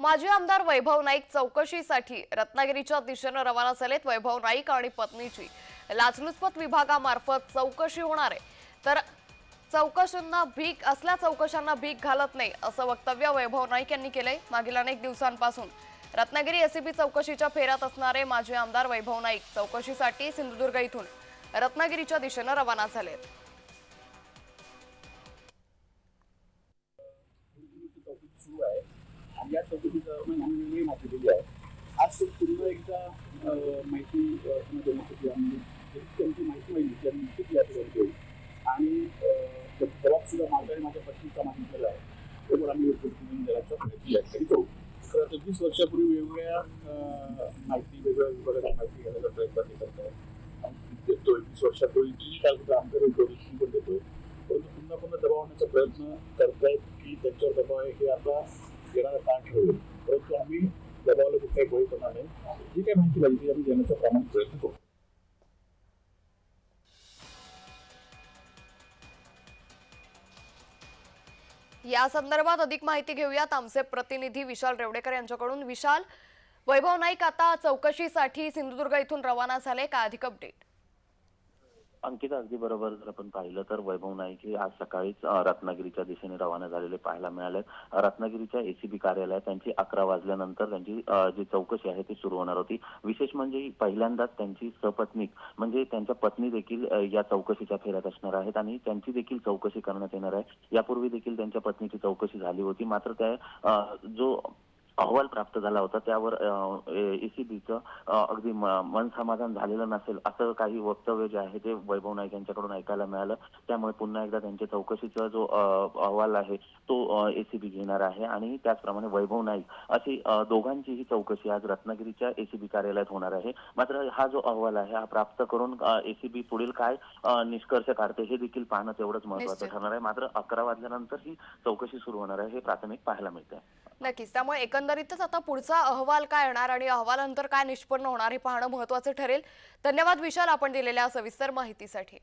माजी आमदार वैभव नाईक चौकशीसाठी रत्नागिरीच्या दिशेनं रवाना झालेत वैभव नाईक आणि पत्नीची. लाचलुचपत विभागामार्फत चौकशी होणार आहे. तर चौकशींना भीक असल्या चौकशांना भीक घालत नाही असं वक्तव्य वैभव नाईक यांनी केलंय. मागील अनेक दिवसांपासून रत्नागिरी एसीबी चौकशीच्या फेऱ्यात असणारे माजी आमदार वैभव नाईक चौकशीसाठी सिंधुदुर्ग इथून रत्नागिरीच्या दिशेनं रवाना झालेत. आणि या चौकशी दरम्यान आम्ही माहिती दिली आहे. आज तो पुन्हा एकदा माहिती देण्यासाठी आम्ही त्यांची माहिती माहिती ती आम्ही निश्चित या ठिकाणी आणि त्याला सुद्धा माझा आणि माझ्या पत्नीचा मागितलेला आहे. त्यामुळे आम्ही पृथ्वी प्रयत्न या ठिकाणी करू खरं तर वीस वर्षापूर्वी वेगवेगळ्या माहिती वेगवेगळ्या विभागाची माहिती घेण्याचा प्रयत्न आम्ही करतो आम्ही देतोय वीस वर्षापूर्वी जी काय सुद्धा आमच्याकडे प्रोजेक्शन पण देतोय. परंतु पुन्हा पुन्हा दबाव आणण्याचा प्रयत्न करतायत की त्यांच्यावर दबाव आहे हे आता येणारा काळ ठेवेल परंतु आम्ही दबावाला कुठलाही बळी पडणार नाही. जी काही माहिती पाहिजे ती आम्ही देण्याचा प्रामाणिक प्रयत्न करू. या संदर्भात अधिक माहिती घेऊयात आमचे प्रतिनिधी विशाल रेवडेकर यांच्याकडून. विशाल वैभव नाईक आता चौकशीसाठी सिंधुदुर्ग इथून रवाना झाले. काय अधिक अपडेट अंकिता अगदी बरोबर जर आपण पाहिलं तर वैभव नाईक हे आज सकाळीच रत्नागिरीच्या दिशेने रवाना झालेले पाहायला मिळाले रत्नागिरीच्या एसीबी कार्यालयात त्यांची अकरा वाजल्यानंतर त्यांची जी चौकशी आहे ती सुरू होणार होती. विशेष म्हणजे पहिल्यांदाच त्यांची सपत्नीक म्हणजे त्यांच्या पत्नी देखील या चौकशीच्या फेऱ्यात असणार आहेत आणि त्यांची देखील चौकशी करण्यात येणार आहे. यापूर्वी देखील त्यांच्या पत्नीची चौकशी झाली होती. मात्र त्या जो अहवाल प्राप्त झाला होता. त्यावर एसीबीचं अगदी मन समाधान झालेलं नसेल असं काही वक्तव्य जे आहे ते वैभव नाईक यांच्याकडून ऐकायला मिळालं. त्यामुळे पुन्हा एकदा त्यांच्या चौकशीचा जो अहवाल आहे तो एसीबी घेणार आहे. आणि त्याचप्रमाणे वैभव नाईक अशी अ, दोघांचीही चौकशी आज रत्नागिरीच्या एसीबी कार्यालयात होणार आहे. मात्र हा जो अहवाल आहे हा प्राप्त करून एसीबी पुढील काय निष्कर्ष काढते हे देखील पाहणं तेवढंच महत्वाचं. ठरणार आहे. मात्र अकरा वाजल्यानंतर ही चौकशी सुरू होणार आहे हे प्राथमिक पाहायला मिळत आहे नक्कीच. त्यामुळे एकंदरीतच आता पुढचा अहवाल काय येणार आणि अहवालानंतर काय निष्पन्न होणार हे पाहणं महत्वाचं ठरेल. धन्यवाद विशाल आपण दिलेल्या सविस्तर माहितीसाठी.